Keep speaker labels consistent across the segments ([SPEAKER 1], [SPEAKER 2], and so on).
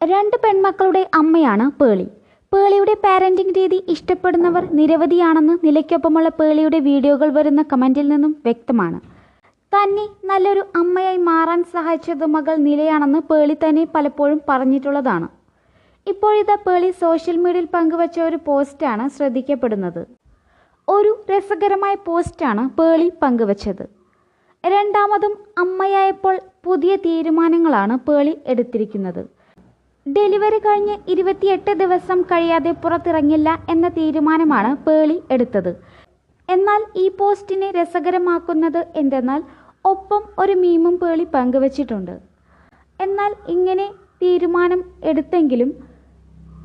[SPEAKER 1] രണ്ട് പെൺമക്കളുടെ അമ്മയാണ് പേളി. പേളിയുടെ പാരന്റിംഗ് രീതി ഇഷ്ടപ്പെടുന്നവർ നിരവധിയാണെന്ന് നിലയ്ക്കൊപ്പമുള്ള പേളിയുടെ വീഡിയോകൾ വരുന്ന കമന്റിൽ നിന്നും വ്യക്തമാണ്. തന്നെ നല്ലൊരു അമ്മയായി മാറാൻ സഹായിച്ചത് മകൾ നിലയാണെന്ന് പേളി തന്നെ പലപ്പോഴും പറഞ്ഞിട്ടുള്ളതാണ്. ഇപ്പോഴിതാ പേളി സോഷ്യൽ മീഡിയയിൽ പങ്കുവച്ച ഒരു പോസ്റ്റാണ് ശ്രദ്ധിക്കപ്പെടുന്നത്. ഒരു രസകരമായ പോസ്റ്റാണ് പേളി പങ്കുവച്ചത്. രണ്ടാമതും അമ്മയായപ്പോൾ പുതിയ തീരുമാനങ്ങളാണ് പേളി എടുത്തിരിക്കുന്നത്. ഡെലിവറി കഴിഞ്ഞ് ഇരുപത്തിയെട്ട് ദിവസം കഴിയാതെ പുറത്തിറങ്ങില്ല എന്ന തീരുമാനമാണ് പേളി എടുത്തത്. എന്നാൽ ഈ പോസ്റ്റിനെ രസകരമാക്കുന്നത് എന്തെന്നാൽ ഒപ്പം ഒരു മീമും പേളി പങ്കുവച്ചിട്ടുണ്ട്. എന്നാൽ ഇങ്ങനെ തീരുമാനം എടുത്തെങ്കിലും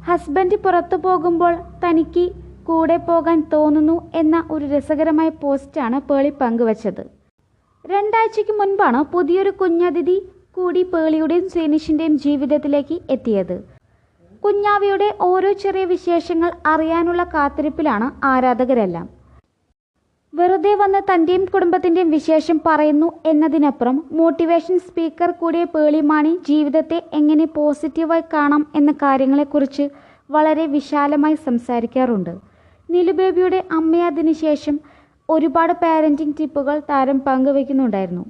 [SPEAKER 1] ഹസ്ബൻഡ് പുറത്തു പോകുമ്പോൾ തനിക്ക് കൂടെ പോകാൻ തോന്നുന്നു എന്ന ഒരു രസകരമായ പോസ്റ്റാണ് പേളി പങ്കുവച്ചത്. രണ്ടാഴ്ചയ്ക്ക് മുൻപാണ് പുതിയൊരു കുഞ്ഞതിഥി കൂടി പേളിയുടെയും സേനിഷിന്റെയും ജീവിതത്തിലേക്ക് എത്തിയത്. കുഞ്ഞാവിയുടെ ഓരോ ചെറിയ വിശേഷങ്ങൾ അറിയാനുള്ള കാത്തിരിപ്പിലാണ് ആരാധകരെല്ലാം. വെറുതെ വന്ന് തന്റെയും കുടുംബത്തിന്റെയും വിശേഷം പറയുന്നു എന്നതിനപ്പുറം മോട്ടിവേഷൻ സ്പീക്കർ കൂടിയ പേളിമാണി ജീവിതത്തെ എങ്ങനെ പോസിറ്റീവായി കാണാം എന്ന കാര്യങ്ങളെക്കുറിച്ച് വളരെ വിശാലമായി സംസാരിക്കാറുണ്ട്. നിലുബേബിയുടെ അമ്മയായതിനു ശേഷം ഒരുപാട് പാരന്റിംഗ് ടിപ്പുകൾ താരം പങ്കുവയ്ക്കുന്നുണ്ടായിരുന്നു.